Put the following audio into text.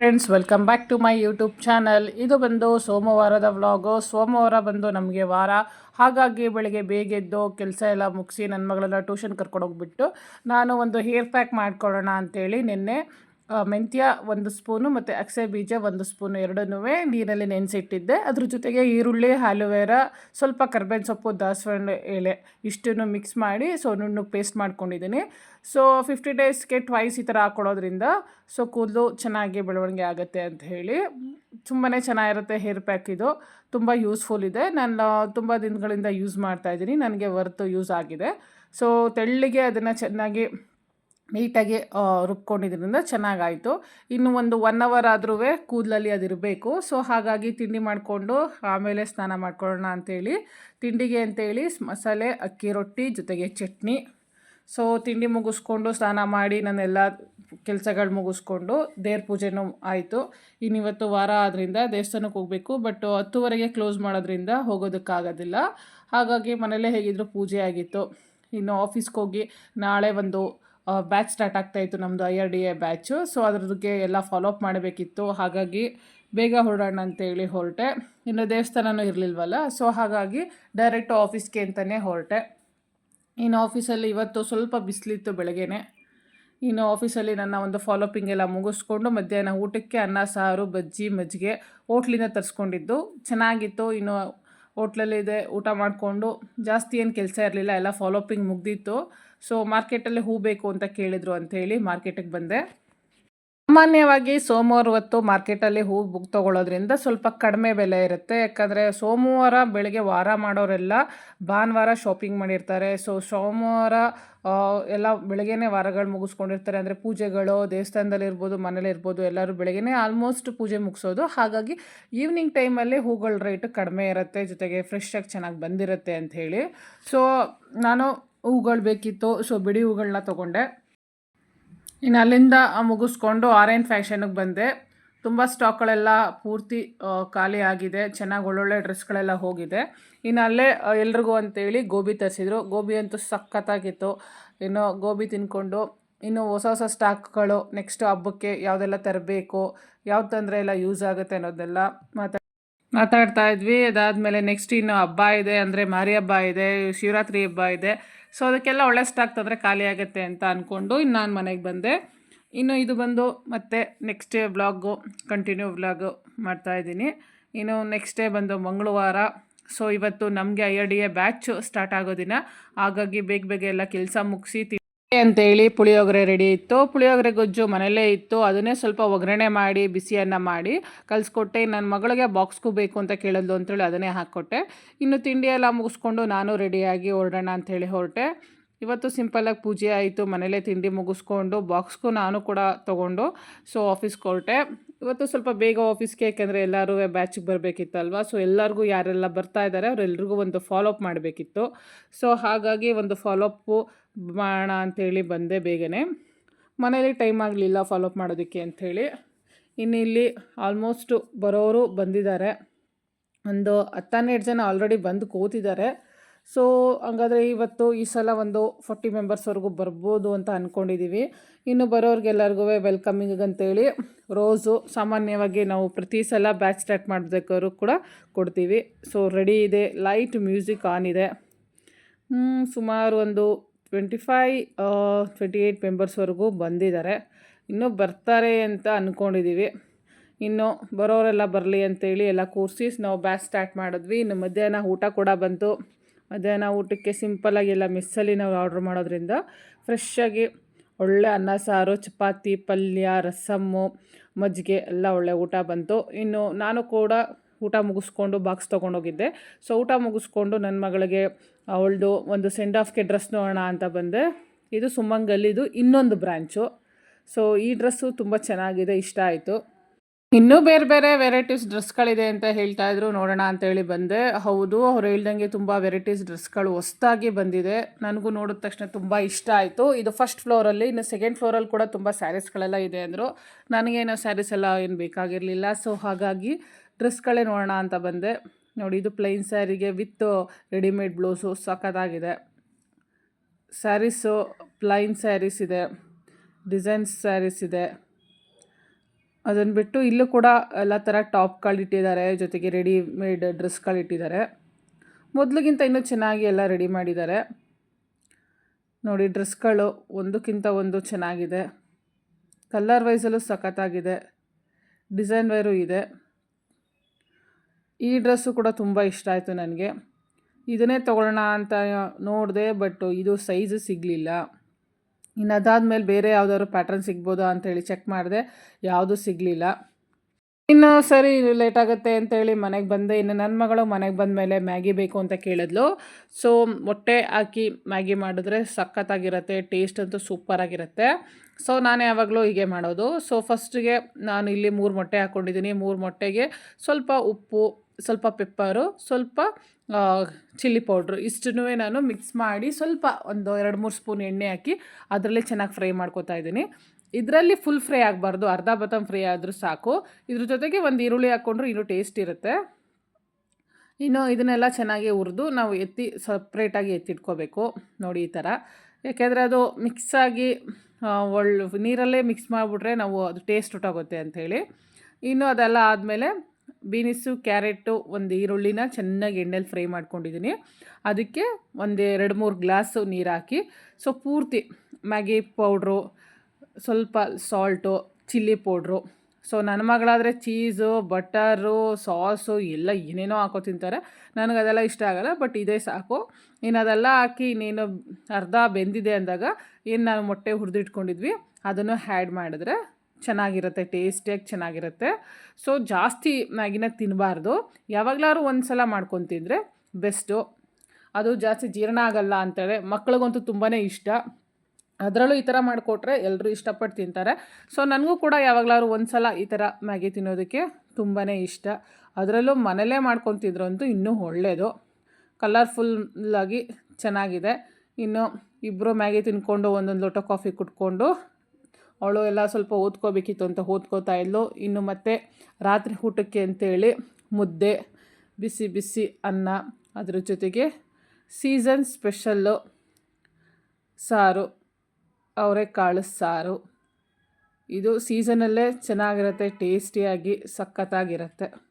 Friends welcome back to my YouTube channel ಇದು ಬಂದು ಸೋಮವಾರದ ವ್ಲಾಗು. ಸೋಮವಾರ ಬಂದು ನಮಗೆ ವಾರ. ಹಾಗಾಗಿ ಬೆಳಿಗ್ಗೆ ಬೇಗ ಎದ್ದು ಕೆಲಸ ಎಲ್ಲ ಮುಗಿಸಿ ನನ್ನ ಮಗಳೆಲ್ಲ ಟ್ಯೂಷನ್ ಕರ್ಕೊಂಡೋಗ್ಬಿಟ್ಟು ನಾನು ಒಂದು ಹೇರ್ ಪ್ಯಾಕ್ ಮಾಡ್ಕೊಳ್ಳೋಣ ಅಂತೇಳಿ ನಿನ್ನೆ ಮೆಂತ್ಯ ಒಂದು ಸ್ಪೂನು ಮತ್ತು ಅಕ್ಸೆ ಬೀಜ ಒಂದು ಸ್ಪೂನು ಎರಡನ್ನೂ ನೀರಲ್ಲಿ ನೆನೆಸಿಟ್ಟಿದ್ದೆ. ಅದ್ರ ಜೊತೆಗೆ ಈರುಳ್ಳಿ ಹಾಲುವೇರ ಸ್ವಲ್ಪ ಕರ್ಬೇವಿನ ಸೊಪ್ಪು, ದಾಸವಾಳ ಎಲೆ ಇಷ್ಟನ್ನು ಮಿಕ್ಸ್ ಮಾಡಿ ಸೊ, ನುಣ್ಣಗೆ ಪೇಸ್ಟ್ ಮಾಡ್ಕೊಂಡಿದ್ದೀನಿ. ಸೊ ಫಿಫ್ಟಿ ಡೇಸ್ಗೆ ಟ್ವೈಸ್ ಈ ಥರ ಹಾಕೊಳ್ಳೋದ್ರಿಂದ ಸೊ, ಕೂದಲು ಚೆನ್ನಾಗಿ ಬೆಳವಣಿಗೆ ಆಗುತ್ತೆ ಅಂತ ಹೇಳಿ. ತುಂಬಾ ಚೆನ್ನಾಗಿರುತ್ತೆ ಹೇರ್ ಪ್ಯಾಕ್ ಇದು. ತುಂಬ ಯೂಸ್ಫುಲ್ ಇದೆ. ನಾನು ತುಂಬ ದಿನಗಳಿಂದ ಯೂಸ್ ಮಾಡ್ತಾ ಇದ್ದೀನಿ. ನನಗೆ ವರ್ತು ಯೂಸ್ ಆಗಿದೆ. ಸೊ ತೆಳ್ಳಿಗೆ ಅದನ್ನು ಚೆನ್ನಾಗಿ ನೀಟಾಗಿ ರುಬ್ಕೊಂಡಿದ್ರಿಂದ ಚೆನ್ನಾಗಾಯಿತು. ಇನ್ನು ಒಂದು ಒನ್ ಅವರ್ ಆದ್ರೂ ಕೂದಲಲ್ಲಿ ಅದಿರಬೇಕು ಸೊ ಹಾಗಾಗಿ ತಿಂಡಿ ಮಾಡಿಕೊಂಡು ಆಮೇಲೆ ಸ್ನಾನ ಮಾಡ್ಕೊಳ್ಳೋಣ ಅಂತೇಳಿ. ತಿಂಡಿಗೆ ಅಂತೇಳಿ ಮಸಾಲೆ, ಅಕ್ಕಿ ರೊಟ್ಟಿ, ಜೊತೆಗೆ ಚಟ್ನಿ. ಸೊ ತಿಂಡಿ ಮುಗಿಸ್ಕೊಂಡು ಸ್ನಾನ ಮಾಡಿ ನನ್ನೆಲ್ಲ ಕೆಲಸಗಳು ಮುಗಿಸ್ಕೊಂಡು ದೇವ್ರ ಪೂಜೆನೂ ಆಯಿತು. ಇನ್ನಿವತ್ತು ವಾರ ಆದ್ದರಿಂದ ದೇವಸ್ಥಾನಕ್ಕೆ ಹೋಗಬೇಕು. ಬಟ್ ಹತ್ತುವರೆಗೆ ಕ್ಲೋಸ್ ಮಾಡೋದ್ರಿಂದ ಹೋಗೋದಕ್ಕಾಗೋದಿಲ್ಲ. ಹಾಗಾಗಿ ಮನೇಲೇ ಹೇಗಿದ್ರು ಪೂಜೆ ಆಗಿತ್ತು. ಇನ್ನು ಆಫೀಸ್ಗೆ ಹೋಗಿ ನಾಳೆ ಒಂದು ಬ್ಯಾಚ್ ಸ್ಟಾರ್ಟ್ ಆಗ್ತಾಯಿತ್ತು ನಮ್ಮದು I R D A batch so ಅದ್ರದ್ದು ಎಲ್ಲ ಫಾಲೋ ಅಪ್ ಮಾಡಬೇಕಿತ್ತು. ಹಾಗಾಗಿ ಬೇಗ ಹೊರಡೋಣ ಅಂತೇಳಿ ಹೊರಟೆ. ಇನ್ನು ದೇವಸ್ಥಾನನೂ ಇರಲಿಲ್ವಲ್ಲ? ಸೊ ಹಾಗಾಗಿ ಡೈರೆಕ್ಟ್ ಆಫೀಸ್ಗೆ ಅಂತಲೇ ಹೊರಟೆ. ಇನ್ನು ಆಫೀಸಲ್ಲಿ ಇವತ್ತು ಸ್ವಲ್ಪ ಬಿಸಿಲಿತ್ತು ಬೆಳಗ್ಗೆನೆ. ಇನ್ನು ಆಫೀಸಲ್ಲಿ ನನ್ನ ಒಂದು ಫಾಲೋಪಿಂಗ್ ಎಲ್ಲ ಮುಗಿಸ್ಕೊಂಡು ಮಧ್ಯಾಹ್ನ ಊಟಕ್ಕೆ ಅನ್ನ, ಸಾರು, ಬಜ್ಜಿ, ಮಜ್ಜಿಗೆ ಹೋಟ್ಲಿಂದ ತರಿಸ್ಕೊಂಡಿದ್ದು. ಚೆನ್ನಾಗಿತ್ತು. ಇನ್ನು ಹೋಟ್ಲಲ್ಲಿದೆ ಊಟ ಮಾಡಿಕೊಂಡು ಜಾಸ್ತಿ ಏನು ಕೆಲಸ ಇರಲಿಲ್ಲ, ಎಲ್ಲ ಫಾಲೋಪಿಂಗ್ ಮುಗ್ದಿತ್ತು. ಸೊ ಮಾರ್ಕೆಟಲ್ಲಿ ಹೂ ಬೇಕು ಅಂತ ಕೇಳಿದರು ಅಂಥೇಳಿ ಮಾರ್ಕೆಟಿಗೆ ಬಂದೆ. ಸಾಮಾನ್ಯವಾಗಿ ಸೋಮವಾರ ಹೊತ್ತು ಮಾರ್ಕೆಟಲ್ಲಿ ಹೂ ಬುಕ್ ತಗೊಳ್ಳೋದ್ರಿಂದ ಸ್ವಲ್ಪ ಕಡಿಮೆ ಬೆಲೆ ಇರುತ್ತೆ. ಯಾಕಂದರೆ ಸೋಮವಾರ ಬೆಳಗ್ಗೆ ವಾರ ಮಾಡೋರೆಲ್ಲ ಭಾನುವಾರ ಶಾಪಿಂಗ್ ಮಾಡಿರ್ತಾರೆ. ಸೊ ಸೋಮವಾರ ಎಲ್ಲ ಬೆಳಗ್ಗೆನೇ ವಾರಗಳು ಮುಗಿಸ್ಕೊಂಡಿರ್ತಾರೆ. ಅಂದರೆ ಪೂಜೆಗಳು, ದೇವಸ್ಥಾನದಲ್ಲಿ ಇರ್ಬೋದು, ಮನೇಲಿ ಇರ್ಬೋದು, ಎಲ್ಲರೂ ಬೆಳಗ್ಗೆನೇ ಆಲ್ಮೋಸ್ಟ್ ಪೂಜೆ ಮುಗಿಸೋದು. ಹಾಗಾಗಿ ಈವ್ನಿಂಗ್ ಟೈಮಲ್ಲಿ ಹೂಗಳ ರೇಟ್ ಕಡಿಮೆ ಇರುತ್ತೆ. ಜೊತೆಗೆ ಫ್ರೆಶ್ ಚೆನ್ನಾಗಿ ಬಂದಿರುತ್ತೆ ಅಂತ ಹೇಳಿ. ಸೊ ನಾನು ಹೂಗಳು ಬೇಕಿತ್ತು. ಸೊ ಬಿಡಿ ಹೂಗಳನ್ನ ತೊಗೊಂಡೆ. ಇನ್ನು ಅಲ್ಲಿಂದ ಮುಗಿಸ್ಕೊಂಡು ಆರೆಂಜ್ ಫ್ಯಾಷನ್ಗೆ ಬಂದೆ. ತುಂಬ ಸ್ಟಾಕ್ಗಳೆಲ್ಲ ಪೂರ್ತಿ ಖಾಲಿ ಆಗಿದೆ. ಚೆನ್ನಾಗಿ ಒಳ್ಳೊಳ್ಳೆ ಡ್ರೆಸ್ಗಳೆಲ್ಲ ಹೋಗಿದೆ. ಇನ್ನು ಅಲ್ಲೇ ಎಲ್ರಿಗೂ ಅಂತೇಳಿ ಗೋಬಿ ತರಿಸಿದ್ರು. ಗೋಬಿ ಅಂತೂ ಸಖತ್ತಾಗಿತ್ತು. ಇನ್ನು ಗೋಬಿ ತಿನ್ಕೊಂಡು, ಇನ್ನು ಹೊಸ ಹೊಸ ಸ್ಟಾಕ್ಗಳು ನೆಕ್ಸ್ಟ್ ಹಬ್ಬಕ್ಕೆ ಯಾವುದೆಲ್ಲ ತರಬೇಕು, ಯಾವ ತೊಂದರೆ ಎಲ್ಲ ಯೂಸ್ ಆಗುತ್ತೆ ಅನ್ನೋದೆಲ್ಲ ಮಾತಾ, ಮಾತಾಡ್ತಾ ಇದ್ವಿ. ಅದಾದಮೇಲೆ ನೆಕ್ಸ್ಟ್ ಇನ್ನು ಹಬ್ಬ ಇದೆ. ಅಂದರೆ ಮಾರಿ ಹಬ್ಬ ಇದೆ, ಶಿವರಾತ್ರಿ ಹಬ್ಬ ಇದೆ. ಸೊ ಅದಕ್ಕೆಲ್ಲ ಒಳ್ಳೆ ಸ್ಟಾಕ್ ತಂದರೆ ಖಾಲಿ ಆಗುತ್ತೆ ಅಂತ ಅಂದ್ಕೊಂಡು ಇನ್ನು ನಾನು ಮನೆಗೆ ಬಂದೆ. ಇನ್ನು ಇದು ಬಂದು ಮತ್ತೆ next day vlog continue vlog ಮಾಡ್ತಾಯಿದ್ದೀನಿ ಇನ್ನು ನೆಕ್ಸ್ಟ್ ಡೇ ಬಂದು ಮಂಗಳವಾರ. ಸೊ ಇವತ್ತು ನಮಗೆ I R D A batch start ಆಗೋ ದಿನ. ಹಾಗಾಗಿ ಬೇಗ ಬೇಗ ಎಲ್ಲ ಕೆಲಸ ಮುಗಿಸಿ ಅಂತೇಳಿ ಪುಳಿಯೋಗರೆ ರೆಡಿ ಇತ್ತು. ಪುಳಿಯೋಗರೆ ಗೊಜ್ಜು ಮನೆಯಲ್ಲೇ ಇತ್ತು. ಅದನ್ನೇ ಸ್ವಲ್ಪ ಒಗ್ಗರಣೆ ಮಾಡಿ, ಬಿಸಿಯನ್ನು ಮಾಡಿ ಕಲಿಸ್ಕೊಟ್ಟೆ. ನನ್ನ ಮಗಳಿಗೆ ಬಾಕ್ಸ್ಗೂ ಬೇಕು ಅಂತ ಕೇಳಿದ್ಲು ಅಂತೇಳಿ ಅದನ್ನೇ ಹಾಕ್ಕೊಟ್ಟೆ. ಇನ್ನು ತಿಂಡಿ ಎಲ್ಲ ಮುಗಿಸ್ಕೊಂಡು ನಾನು ರೆಡಿಯಾಗಿ ಹೊರಡೋಣ ಅಂತೇಳಿ ಹೊರಟೆ. ಇವತ್ತು ಸಿಂಪಲ್ಲಾಗಿ ಪೂಜೆ ಆಯಿತು, ಮನೇಲೇ ತಿಂಡಿ ಮುಗಿಸ್ಕೊಂಡು ಬಾಕ್ಸ್ಗೂ ನಾನು ಕೂಡ ತೊಗೊಂಡು ಸೊ ಆಫೀಸ್ಗೆ ಹೊರಟೆ ಇವತ್ತು ಸ್ವಲ್ಪ ಬೇಗ ಆಫೀಸ್ಗೆ ಯಾಕೆಂದರೆ ಎಲ್ಲರೂ ಬ್ಯಾಚಿಗೆ ಬರಬೇಕಿತ್ತಲ್ವ ಸೊ ಎಲ್ಲರಿಗೂ ಯಾರೆಲ್ಲ ಬರ್ತಾ ಇದ್ದಾರೆ ಅವರೆಲ್ರಿಗೂ ಒಂದು ಫಾಲೋಅಪ್ ಮಾಡಬೇಕಿತ್ತು. ಸೊ ಹಾಗಾಗಿ ಒಂದು ಫಾಲೋಅಪ್ಪು ಮಾಡೋಣ ಅಂಥೇಳಿ ಬಂದೆ ಬೇಗನೆ. ಮನೇಲಿ ಟೈಮ್ ಆಗಲಿಲ್ಲ ಫಾಲೋಅಪ್ ಮಾಡೋದಕ್ಕೆ ಅಂಥೇಳಿ ಇನ್ನು ಇಲ್ಲಿ ಆಲ್ಮೋಸ್ಟು ಬರೋರು ಬಂದಿದ್ದಾರೆ. ಒಂದು ಹತ್ತನ್ನೆರಡು ಜನ ಆಲ್ರೆಡಿ ಬಂದು ಕೂತಿದ್ದಾರೆ. ಸೊ ಹಂಗಾದ್ರೆ ಇವತ್ತು ಈ ಸಲ ಒಂದು ಫೋರ್ಟಿ ಮೆಂಬರ್ಸ್ವರೆಗೂ ಬರ್ಬೋದು ಅಂತ ಅಂದ್ಕೊಂಡಿದ್ದೀವಿ ಇನ್ನು ಬರೋರಿಗೆಲ್ಲರಿಗೂ ವೆಲ್ಕಮಿಂಗ್ ಅಂತೇಳಿ ರೋಸು ಸಾಮಾನ್ಯವಾಗಿ ನಾವು ಪ್ರತಿ ಸಲ ಬ್ಯಾಚ್ ಸ್ಟಾರ್ಟ್ ಮಾಡಬೇಕಾದ್ರು ಕೂಡ ಕೊಡ್ತೀವಿ. ಸೊ ರೆಡಿ ಇದೆ ಲೈಟ್ ಮ್ಯೂಸಿಕ್ ಆನ್ ಇದೆ. ಸುಮಾರು ಒಂದು ಟ್ವೆಂಟಿ ಫೈ ಟ್ವೆಂಟಿ ಏಯ್ಟ್ ಮೆಂಬರ್ಸ್ವರೆಗೂ ಬಂದಿದ್ದಾರೆ. ಇನ್ನೂ ಬರ್ತಾರೆ ಅಂತ ಅಂದ್ಕೊಂಡಿದ್ದೀವಿ ಇನ್ನು ಬರೋರೆಲ್ಲ ಬರಲಿ ಅಂತೇಳಿ ಎಲ್ಲ ಕೂರಿಸಿ ನಾವು ಬ್ಯಾಚ್ ಸ್ಟಾರ್ಟ್ ಮಾಡಿದ್ವಿ. ಇನ್ನು ಮಧ್ಯಾಹ್ನ ಊಟ ಕೂಡ ಬಂತು. ಮಧ್ಯಾಹ್ನ ಊಟಕ್ಕೆ ಸಿಂಪಲ್ಲಾಗಿ ಎಲ್ಲ ಮಿಸ್ಸಲ್ಲಿ ನಾವು ಆರ್ಡ್ರ್ ಮಾಡೋದ್ರಿಂದ ಫ್ರೆಶ್ಶಾಗಿ ಒಳ್ಳೆ ಅನ್ನ, ಸಾರು, ಚಪಾತಿ, ಪಲ್ಯ, ರಸಮ್ಮು, ಮಜ್ಜಿಗೆ ಎಲ್ಲ ಒಳ್ಳೆ ಊಟ ಬಂತು. ಇನ್ನು ನಾನು ಕೂಡ ಊಟ ಮುಗಿಸ್ಕೊಂಡು ಬಾಕ್ಸ್ ತೊಗೊಂಡೋಗಿದ್ದೆ. ಸೊ ಊಟ ಮುಗಿಸ್ಕೊಂಡು ನನ್ನ ಮಗಳಿಗೆ ಅವಳದು ಒಂದು ಸೆಂಡ್ ಆಫ್ಗೆ ಡ್ರೆಸ್ ನೋಡೋಣ ಅಂತ ಬಂದೆ. ಇದು ಸುಮಂಗಲ್ಲಿದು ಇನ್ನೊಂದು ಬ್ರ್ಯಾಂಚು ಸೊ ಈ ಡ್ರೆಸ್ಸು ತುಂಬ ಚೆನ್ನಾಗಿದೆ, ಇಷ್ಟ ಆಯಿತು. ಇನ್ನೂ ಬೇರೆ ಬೇರೆ ವೆರೈಟೀಸ್ ಡ್ರೆಸ್ಗಳಿದೆ ಅಂತ ಹೇಳ್ತಾ ಇದ್ರು. ನೋಡೋಣ ಅಂತೇಳಿ ಬಂದೆ. ಹೌದು, ಅವ್ರು ಹೇಳ್ದಂಗೆ ತುಂಬ ವೆರೈಟೀಸ್ ಡ್ರೆಸ್ಗಳು ಹೊಸ್ದಾಗಿ ಬಂದಿದೆ. ನನಗೂ ನೋಡಿದ ತಕ್ಷಣ ತುಂಬ ಇಷ್ಟ ಆಯಿತು. ಇದು ಫಸ್ಟ್ ಫ್ಲೋರಲ್ಲಿ, ಇನ್ನು ಸೆಕೆಂಡ್ ಫ್ಲೋರಲ್ಲಿ ಕೂಡ ತುಂಬ ಸ್ಯಾರೀಸ್ಗಳೆಲ್ಲ ಇದೆ ಅಂದರು. ನನಗೇನೋ ಸ್ಯಾರೀಸ್ ಎಲ್ಲ ಏನು ಬೇಕಾಗಿರಲಿಲ್ಲ. ಸೊ, ಹಾಗಾಗಿ ಡ್ರೆಸ್ಗಳೇ ನೋಡೋಣ ಅಂತ ಬಂದೆ. ನೋಡಿ, ಇದು ಪ್ಲೈನ್ ಸ್ಯಾರಿಗೆ ವಿತ್ ರೆಡಿಮೇಡ್ ಬ್ಲೌಸು. ಸಖತ್ತಾಗಿದೆ. ಸ್ಯಾರೀಸು, ಪ್ಲೈನ್ ಸ್ಯಾರೀಸ್ ಇದೆ. ಡಿಸೈನ್ಸ್ ಸ್ಯಾರೀಸ್ ಇದೆ. ಅದನ್ನು ಬಿಟ್ಟು ಇಲ್ಲೂ ಕೂಡ ಎಲ್ಲ ಥರ ಟಾಪ್ಗಳು ಇಟ್ಟಿದ್ದಾರೆ ಜೊತೆಗೆ ರೆಡಿಮೇಡ್ ಡ್ರೆಸ್ಗಳು ಇಟ್ಟಿದ್ದಾರೆ ಮೊದಲಿಗಿಂತ ಇನ್ನೂ ಚೆನ್ನಾಗಿ ಎಲ್ಲ ರೆಡಿ ಮಾಡಿದ್ದಾರೆ. ನೋಡಿ, ಡ್ರೆಸ್ಗಳು ಒಂದಕ್ಕಿಂತ ಒಂದು ಚೆನ್ನಾಗಿದೆ. ಕಲರ್ ವೈಸಲ್ಲೂ ಸಖತ್ತಾಗಿದೆ. ಡಿಸೈನ್ ವೇರು ಇದೆ. ಈ ಡ್ರೆಸ್ಸು ಕೂಡ ತುಂಬ ಇಷ್ಟ ಆಯಿತು ನನಗೆ. ಇದನ್ನೇ ತೊಗೊಳ್ಳೋಣ ಅಂತ ನೋಡಿದೆ, ಬಟ್ ಇದು ಸೈಜು ಸಿಗಲಿಲ್ಲ. ಇನ್ನು ಅದಾದಮೇಲೆ ಬೇರೆ ಯಾವುದಾದ್ರು ಪ್ಯಾಟ್ರನ್ ಸಿಗ್ಬೋದಾ ಅಂತೇಳಿ ಚೆಕ್ ಮಾಡಿದೆ. ಯಾವುದೂ ಸಿಗಲಿಲ್ಲ. ಇನ್ನು ಸರಿ ಲೇಟ್ ಆಗುತ್ತೆ ಅಂತೇಳಿ ಮನೆಗೆ ಬಂದೆ. ಇನ್ನು ನನ್ನ ಮಗಳು ಮನೆಗೆ ಬಂದ ಮೇಲೆ ಮ್ಯಾಗಿ ಬೇಕು ಅಂತ ಕೇಳಿದ್ಲು. ಸೊ ಮೊಟ್ಟೆ ಹಾಕಿ ಮ್ಯಾಗಿ ಮಾಡಿದ್ರೆ ಸಖತ್ತಾಗಿರುತ್ತೆ ಟೇಸ್ಟ್ ಅಂತೂ ಸೂಪರಾಗಿರುತ್ತೆ. ಸೊ ನಾನು ಯಾವಾಗಲೂ ಹೀಗೆ ಮಾಡೋದು. ಸೊ ಫಸ್ಟಿಗೆ ನಾನು ಇಲ್ಲಿ ಮೂರು ಮೊಟ್ಟೆ ಹಾಕ್ಕೊಂಡಿದ್ದೀನಿ ಮೂರು ಮೊಟ್ಟೆಗೆ ಸ್ವಲ್ಪ ಉಪ್ಪು, ಸ್ವಲ್ಪ ಪೆಪ್ಪರು ಸ್ವಲ್ಪ ಚಿಲ್ಲಿ ಪೌಡ್ರು ಇಷ್ಟನ್ನೂ ನಾನು ಮಿಕ್ಸ್ ಮಾಡಿ ಸ್ವಲ್ಪ ಒಂದು ಎರಡು ಮೂರು ಸ್ಪೂನ್ ಎಣ್ಣೆ ಹಾಕಿ ಅದರಲ್ಲೇ ಚೆನ್ನಾಗಿ ಫ್ರೈ ಮಾಡ್ಕೊತಾ ಇದ್ದೀನಿ. ಇದರಲ್ಲಿ ಫುಲ್ ಫ್ರೈ ಆಗಬಾರ್ದು, ಅರ್ಧ ಬತಮ್ ಫ್ರೈ ಆದರೂ ಸಾಕು. ಇದ್ರ ಜೊತೆಗೆ ಒಂದು ಈರುಳ್ಳಿ ಹಾಕ್ಕೊಂಡ್ರು ಇನ್ನೂ ಟೇಸ್ಟ್ ಇರುತ್ತೆ. ಇನ್ನು ಇದನ್ನೆಲ್ಲ ಚೆನ್ನಾಗಿ ಹುರಿದು ನಾವು ಎತ್ತಿ ಸಪ್ರೇಟಾಗಿ ಎತ್ತಿಟ್ಕೋಬೇಕು, ನೋಡಿ ಈ ಥರ ಯಾಕೆಂದರೆ ಅದು ಮಿಕ್ಸಾಗಿ ಒಳ್ಳೆ ನೀರಲ್ಲೇ ಮಿಕ್ಸ್ ಮಾಡಿಬಿಟ್ರೆ ನಾವು ಅದು ಟೇಸ್ಟ್ ಹೊಟ್ಟೋಗುತ್ತೆ ಅಂಥೇಳಿ ಇನ್ನು ಅದೆಲ್ಲ ಆದಮೇಲೆ ಬೀನಿಸು, ಕ್ಯಾರೆಟು ಒಂದು ಈರುಳ್ಳಿನ ಚೆನ್ನಾಗಿ ಎಣ್ಣೆಲಿ ಫ್ರೈ ಮಾಡ್ಕೊಂಡಿದ್ದೀನಿ. ಅದಕ್ಕೆ ಒಂದು ಎರಡು ಮೂರು ಗ್ಲಾಸು ನೀರು ಹಾಕಿ ಸೊ ಪೂರ್ತಿ ಮ್ಯಾಗಿ ಪೌಡ್ರು, ಸ್ವಲ್ಪ ಸಾಲ್ಟು, ಚಿಲ್ಲಿ ಪೌಡ್ರು. ಸೊ ನನ್ನ ಮಗಳಾದರೆ ಚೀಸು, ಬಟರು, ಸಾಸು ಎಲ್ಲ ಏನೇನೋ ಹಾಕೋ ತಿಂತಾರೆ. ನನಗೆ ಅದೆಲ್ಲ ಇಷ್ಟ ಆಗೋಲ್ಲ, ಬಟ್ ಇದೇ ಸಾಕು. ಇನ್ನು ಅದೆಲ್ಲ ಹಾಕಿ ಇನ್ನೇನು ಅರ್ಧ ಬೆಂದಿದೆ ಅಂದಾಗ, ಏನು ನಾನು ಮೊಟ್ಟೆ ಹುರಿದಿಟ್ಕೊಂಡಿದ್ವಿ, ಅದನ್ನು ಹ್ಯಾಡ್ ಮಾಡಿದ್ರೆ ಚೆನ್ನಾಗಿರುತ್ತೆ ಟೇಸ್ಟಿಯಾಗಿ ಚೆನ್ನಾಗಿರುತ್ತೆ. ಸೊ ಜಾಸ್ತಿ ಮ್ಯಾಗಿನ ತಿನ್ನಬಾರ್ದು ಯಾವಾಗಲಾರು ಒಂದು ಸಲ ಮಾಡ್ಕೊಂಡು ತಿಂದರೆ ಬೆಸ್ಟು ಅದು ಜಾಸ್ತಿ ಜೀರ್ಣ ಆಗಲ್ಲ ಅಂತೇಳಿ ಮಕ್ಳಿಗಂತೂ ತುಂಬಾ ಇಷ್ಟ. ಅದರಲ್ಲೂ ಈ ಥರ ಮಾಡಿಕೊಟ್ರೆ ಎಲ್ಲರೂ ಇಷ್ಟಪಟ್ಟು ತಿಂತಾರೆ. ಸೊ ನನಗೂ ಕೂಡ ಯಾವಾಗಲಾರು ಒಂದು ಸಲ ಈ ಥರ ಮ್ಯಾಗಿ ತಿನ್ನೋದಕ್ಕೆ ತುಂಬಾ ಇಷ್ಟ. ಅದರಲ್ಲೂ ಮನೇಲೇ ಮಾಡ್ಕೊಂಡು ಅಂತೂ ಇನ್ನೂ ಒಳ್ಳೆಯದು ಕಲರ್ಫುಲ್ಲಾಗಿ ಚೆನ್ನಾಗಿದೆ. ಇನ್ನು ಇಬ್ಬರು ಮ್ಯಾಗಿ ತಿನ್ಕೊಂಡು ಒಂದೊಂದು ಲೋಟ ಕಾಫಿ ಕುಟ್ಕೊಂಡು ಅವಳು ಎಲ್ಲ ಸ್ವಲ್ಪ ಓದ್ಕೋಬೇಕಿತ್ತು ಅಂತ ಓದ್ಕೋತಾ ಇದ್ಲು. ಇನ್ನು ಮತ್ತೆ ರಾತ್ರಿ ಊಟಕ್ಕೆ ಅಂತೇಳಿ ಮುದ್ದೆ, ಬಿಸಿ ಬಿಸಿ ಅನ್ನ, ಅದ್ರ ಜೊತೆಗೆ ಸೀಸನ್ ಸ್ಪೆಷಲ್ಲು ಸಾರು, ಅವರೆಕಾಳು ಸಾರು. ಇದು ಸೀಸನಲ್ಲೇ ಚೆನ್ನಾಗಿರುತ್ತೆ, ಟೇಸ್ಟಿಯಾಗಿ ಸಖತ್ತಾಗಿರುತ್ತೆ.